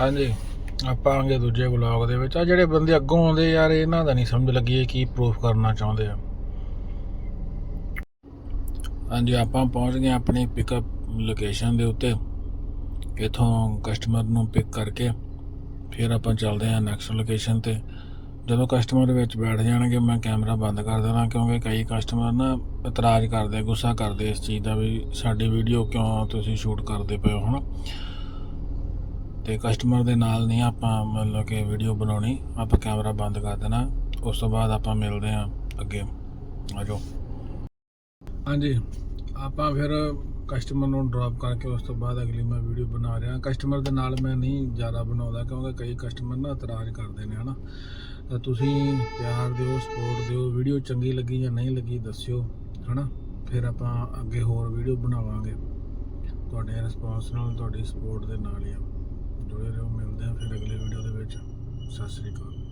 ਹਾਂਜੀ, ਆਪਾਂ ਆਂਗੇ ਦੂਜੇ ਵਲੌਗ ਦੇ ਵਿੱਚ। ਆ ਜਿਹੜੇ ਬੰਦੇ ਅੱਗੋਂ ਆਉਂਦੇ ਯਾਰ, ਇਹਨਾਂ ਦਾ ਨਹੀਂ ਸਮਝ ਲੱਗੀ ਕੀ ਪ੍ਰੂਫ ਕਰਨਾ ਚਾਹੁੰਦੇ ਆ। ਹਾਂਜੀ, ਆਪਾਂ ਪਹੁੰਚ ਗਏ ਆਪਣੀ ਪਿਕਅਪ ਲੋਕੇਸ਼ਨ ਦੇ ਉੱਤੇ। ਇਥੋਂ ਕਸਟਮਰ ਨੂੰ ਪਿਕ ਕਰਕੇ ਫਿਰ ਆਪਾਂ ਚੱਲਦੇ ਹਾਂ ਨੈਕਸਟ ਲੋਕੇਸ਼ਨ ਤੇ। ਜਦੋਂ ਕਸਟਮਰ ਵਿੱਚ ਬੈਠ ਜਾਣਗੇ, ਮੈਂ ਕੈਮਰਾ ਬੰਦ ਕਰ ਦੇਣਾ ਕਿਉਂਕਿ ਕਈ ਕਸਟਮਰ ਨਾ ਇਤਰਾਜ਼ ਕਰਦੇ, ਗੁੱਸਾ ਕਰਦੇ ਇਸ ਚੀਜ਼ ਦਾ ਵੀ ਸਾਡੀ ਵੀਡੀਓ ਕਿਉਂ ਤੁਸੀਂ ਸ਼ੂਟ ਕਰਦੇ ਪਏ ਹੋ, ਹਨਾ? ਤੇ ਕਸਟਮਰ ਦੇ ਨਾਲ ਨਹੀਂ ਆਪਾਂ ਮਤਲਬ ਕਿ ਵੀਡੀਓ ਬਣਾਉਣੀ, ਆਪਾਂ ਕੈਮਰਾ ਬੰਦ ਕਰ ਦੇਣਾ, ਉਸ ਤੋਂ ਬਾਅਦ ਆਪਾਂ ਮਿਲਦੇ ਹਾਂ ਅੱਗੇ। ਆਜੋ। ਹਾਂਜੀ, ਆਪਾਂ ਫਿਰ ਕਸਟਮਰ ਨੂੰ ਡ੍ਰੌਪ ਕਰਕੇ ਉਸ ਤੋਂ ਬਾਅਦ ਅਗਲੀ ਮੈਂ ਵੀਡੀਓ ਬਣਾ ਰਿਹਾ। ਕਸਟਮਰ ਦੇ ਨਾਲ ਮੈਂ ਨਹੀਂ ਜ਼ਿਆਦਾ ਬਣਾਉਂਦਾ ਕਿਉਂਕਿ ਕਈ ਕਸਟਮਰ ਨਾ ਇਤਰਾਜ਼ ਕਰਦੇ ਨੇ, ਹਨਾ? ਤਾਂ ਤੁਸੀਂ ਪਿਆਰ ਦਿਓ ਸਪੋਰਟ ਦਿਓ ਵੀਡੀਓ ਚੰਗੀ ਲੱਗੀ ਜਾਂ ਨਹੀਂ ਲੱਗੀ ਦੱਸਿਓ, ਹਨਾ? ਫਿਰ ਆਪਾਂ ਅੱਗੇ ਹੋਰ ਵੀਡੀਓ ਬਣਾਵਾਂਗੇ। ਤੁਹਾਡੇ ਰਿਸਪੌਂਸ ਨਾਲ, ਤੁਹਾਡੀ ਸਪੋਰਟ ਦੇ ਨਾਲ ਹੀ ਆ। ਜੁੜੇ ਰਹੋ ਮਿਲਦੇ ਆ ਫਿਰ ਅਗਲੀ ਵੀਡੀਓ ਦੇ ਵਿੱਚ। ਸਤਿ ਸ੍ਰੀ ਅਕਾਲ।